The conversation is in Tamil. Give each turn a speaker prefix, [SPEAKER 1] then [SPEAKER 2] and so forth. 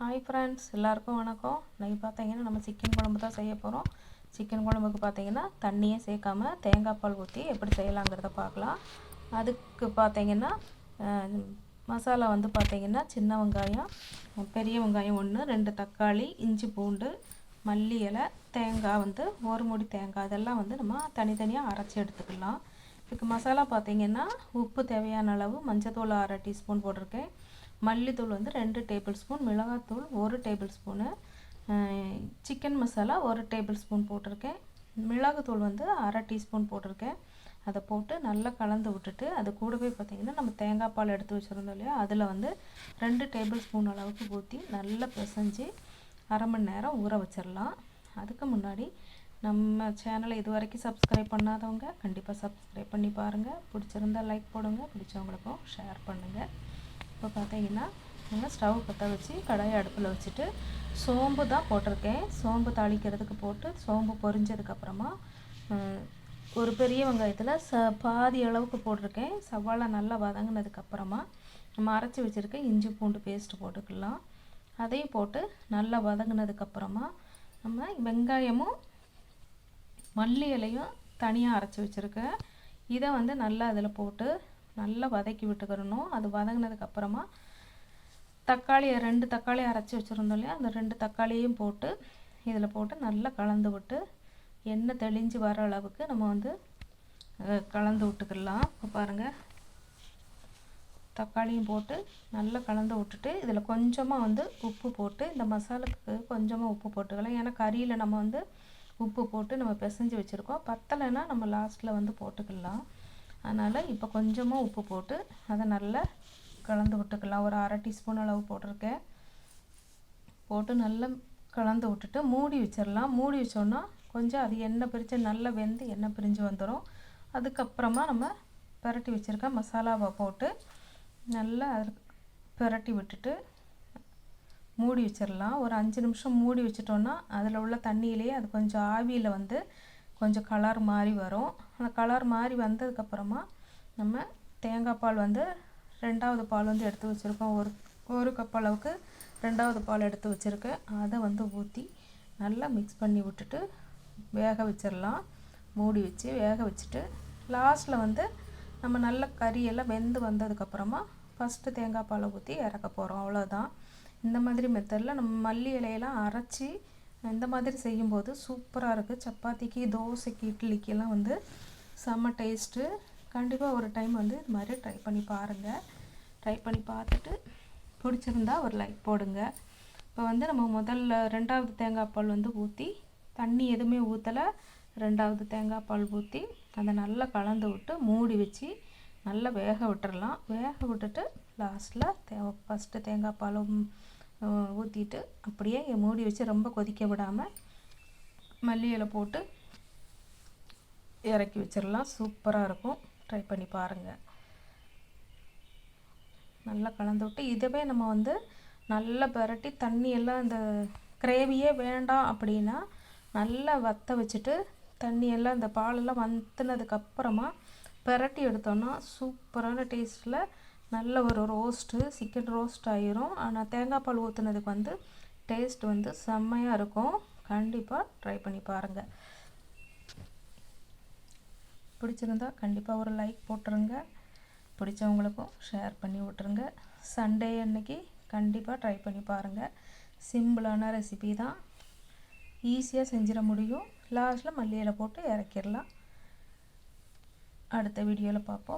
[SPEAKER 1] ஹாய் ஃப்ரெண்ட்ஸ் எல்லாருக்கும் வணக்கம். இன்றைக்கி பார்த்தீங்கன்னா நம்ம சிக்கன் குழம்பு தான் செய்ய போகிறோம் சிக்கன் குழம்புக்கு பார்த்தீங்கன்னா தண்ணியே சேர்க்காம தேங்காய் பால் ஊற்றி எப்படி செய்யலாங்கிறத பார்க்கலாம். அதுக்கு பார்த்தீங்கன்னா மசாலா வந்து பார்த்திங்கன்னா சின்ன வெங்காயம் பெரிய வெங்காயம் ஒன்று ரெண்டு தக்காளி இஞ்சி பூண்டு மல்லி இலை தேங்காய் வந்து ஒரு மூடி தேங்காய். இதெல்லாம் வந்து நம்ம தனித்தனியாக அரைச்சி எடுத்துக்கலாம். இதுக்கு மசாலா பார்த்தீங்கன்னா உப்பு தேவையான அளவு மஞ்சத்தூள் அரை டீஸ்பூன் போட்டிருக்கேன். மல்லித்தூள் வந்து ரெண்டு டேபிள் ஸ்பூன் மிளகாத்தூள் ஒரு டேபிள் ஸ்பூனு சிக்கன் மசாலா ஒரு டேபிள் ஸ்பூன் போட்டிருக்கேன். மிளகுத்தூள் வந்து அரை டீஸ்பூன் போட்டிருக்கேன். அதை போட்டு நல்லா கலந்து விட்டுட்டு அது கூடவே பார்த்திங்கன்னா நம்ம தேங்காய் பால் எடுத்து வச்சுருந்தோம் இல்லையா? அதில் வந்து ரெண்டு டேபிள் ஸ்பூன் அளவுக்கு ஊற்றி நல்லா பிசைஞ்சு அரை மணி நேரம் ஊற வச்சிடலாம் அதுக்கு முன்னாடி நம்ம சேனலை இது வரைக்கும் சப்ஸ்கிரைப் பண்ணாதவங்க கண்டிப்பாக சப்ஸ்கிரைப் பண்ணி பாருங்கள் பிடிச்சிருந்தா லைக் போடுங்க பிடிச்சவங்களுக்கும் ஷேர் பண்ணுங்கள் இப்போ பார்த்தீங்கன்னா நான் ஸ்டவ் பற்ற வச்சு கடாயை அடுப்பில் வச்சுட்டு சோம்பு தான் போட்டிருக்கேன். சோம்பு தாளிக்கிறதுக்கு போட்டு சோம்பு பொரிஞ்சதுக்கப்புறமா ஒரு பெரிய வெங்காயத்தில் ச பாதி அளவுக்கு போட்டிருக்கேன். சவாலை நல்லா வதங்கினதுக்கப்புறமா நம்ம அரைச்சி வச்சுருக்க இஞ்சி பூண்டு பேஸ்ட்டு போட்டுக்கலாம். அதையும் போட்டு நல்லா வதங்கினதுக்கப்புறமா நம்ம வெங்காயமும் மல்லி இலையும் தனியாக அரைச்சி வச்சுருக்கேன். இதை வந்து நல்லா அதில் போட்டு நல்லா வதக்கி விட்டுக்கிறணும். அது வதங்கினதுக்கப்புறமா தக்காளி ரெண்டு தக்காளி அரைச்சி வச்சுருந்தோம் இல்லையா? அந்த ரெண்டு தக்காளியும் போட்டு இதில் போட்டு நல்லா கலந்து விட்டு எண்ணெய் தெளிஞ்சு வர அளவுக்கு நம்ம வந்து கலந்து விட்டுக்கலாம் இப்போ பாருங்கள் தக்காளியும் போட்டு நல்லா கலந்து விட்டுட்டு இதில் கொஞ்சமாக வந்து உப்பு போட்டு இந்த மசாலாவுக்கு கொஞ்சமாக உப்பு போட்டுக்கலாம். ஏன்னா கறியில் நம்ம வந்து உப்பு போட்டு நம்ம பிசைஞ்சு வச்சுருக்கோம். பத்தலைன்னா நம்ம லாஸ்ட்டில் வந்து போட்டுக்கலாம் அதனால் இப்போ கொஞ்சமாக உப்பு போட்டு அதை நல்லா கலந்து விட்டுக்கலாம். ஒரு அரை டீஸ்பூன் அளவு போட்டிருக்கேன். போட்டு நல்லா கலந்து விட்டுட்டு மூடி வச்சிடலாம் மூடி வச்சோன்னா கொஞ்சம் அது எண்ணெய் பிரித்து நல்லா வெந்து எண்ணெய் பிரிஞ்சு வந்துடும் அதுக்கப்புறமா நம்ம பிரட்டி வச்சுருக்க மசாலாவை போட்டு நல்லா அது பிரட்டி விட்டுட்டு மூடி வச்சிடலாம் ஒரு அஞ்சு நிமிஷம் மூடி வச்சிட்டோன்னா அதில் உள்ள தண்ணியிலேயே அது கொஞ்சம் ஆவியில் வந்து கொஞ்சம் கலர் மாதிரி வரும். அந்த கலர் மாதிரி வந்ததுக்கப்புறமா நம்ம தேங்காய் பால் வந்து ரெண்டாவது பால் வந்து எடுத்து வச்சுருக்கோம். ஒரு ஒரு கப் அளவுக்கு ரெண்டாவது பால் எடுத்து வச்சுருக்கேன் அதை வந்து ஊற்றி நல்லா மிக்ஸ் பண்ணி விட்டுட்டு வேக வச்சிடலாம் மூடி வச்சு வேக வச்சுட்டு லாஸ்ட்டில் வந்து நம்ம நல்ல கறியெல்லாம் வெந்து வந்ததுக்கப்புறமா ஃபஸ்ட்டு தேங்காய் பாலை ஊற்றி இறக்க போகிறோம் அவ்வளோதான் இந்த மாதிரி மெத்தடில் நம்ம மல்லி இலையெல்லாம் அரைச்சி இந்த மாதிரி செய்யும்போது சூப்பராக இருக்குது சப்பாத்திக்கு தோசைக்கு இட்லிக்கெல்லாம் வந்து செம்ம டேஸ்ட்டு கண்டிப்பாக ஒரு டைம் வந்து இது மாதிரி ட்ரை பண்ணி பாருங்கள் ட்ரை பண்ணி பார்த்துட்டு பிடிச்சிருந்தா ஒரு லைக் போடுங்க. இப்போ வந்து நம்ம முதல்ல ரெண்டாவது தேங்காய் பால் வந்து ஊற்றி தண்ணி எதுவுமே ஊற்றலை ரெண்டாவது தேங்காய் பால் ஊற்றி அதை நல்லா கலந்து விட்டு மூடி வச்சு நல்லா வேக விட்டுறலாம். வேக விட்டுட்டு லாஸ்ட்டில் தே ஃபஸ்ட்டு தேங்காய் பாலும் ஊற்றிட்டு அப்படியே மூடி வச்சு ரொம்ப கொதிக்க விடாமல் மல்லி இலை போட்டு இறக்கி வச்சிடலாம். சூப்பராக இருக்கும். ட்ரை பண்ணி பாருங்கள் நல்லா கலந்து விட்டு இதுவே நம்ம வந்து நல்லா பிரட்டி தண்ணி எல்லாம் இந்த கிரேவியே வேண்டாம் அப்படின்னா நல்லா வத்த வச்சுட்டு தண்ணியெல்லாம் இந்த பாலெல்லாம் வத்துனதுக்கப்புறமா பிரட்டி எடுத்தோன்னா சூப்பரான டேஸ்ட்டில் நல்ல ஒரு ரோஸ்ட்டு சிக்கன் ரோஸ்ட் ஆயிரும். ஆனால் தேங்காய் பால் ஊற்றுனதுக்கு வந்து டேஸ்ட் வந்து செம்மையாக இருக்கும். கண்டிப்பாக ட்ரை பண்ணி பாருங்கள் பிடிச்சிருந்தா கண்டிப்பாக ஒரு லைக் போட்டுருங்க. பிடிச்சவங்களுக்கும் ஷேர் பண்ணி விட்ருங்க சண்டே அன்னைக்கு கண்டிப்பாக ட்ரை பண்ணி பாருங்கள் சிம்பிளான ரெசிபி தான். ஈஸியாக செஞ்சிட முடியும். லாஸ்ட்டில் மல்லியில் போட்டு இறக்கிடலாம். அடுத்த வீடியோவில் பார்ப்போம்.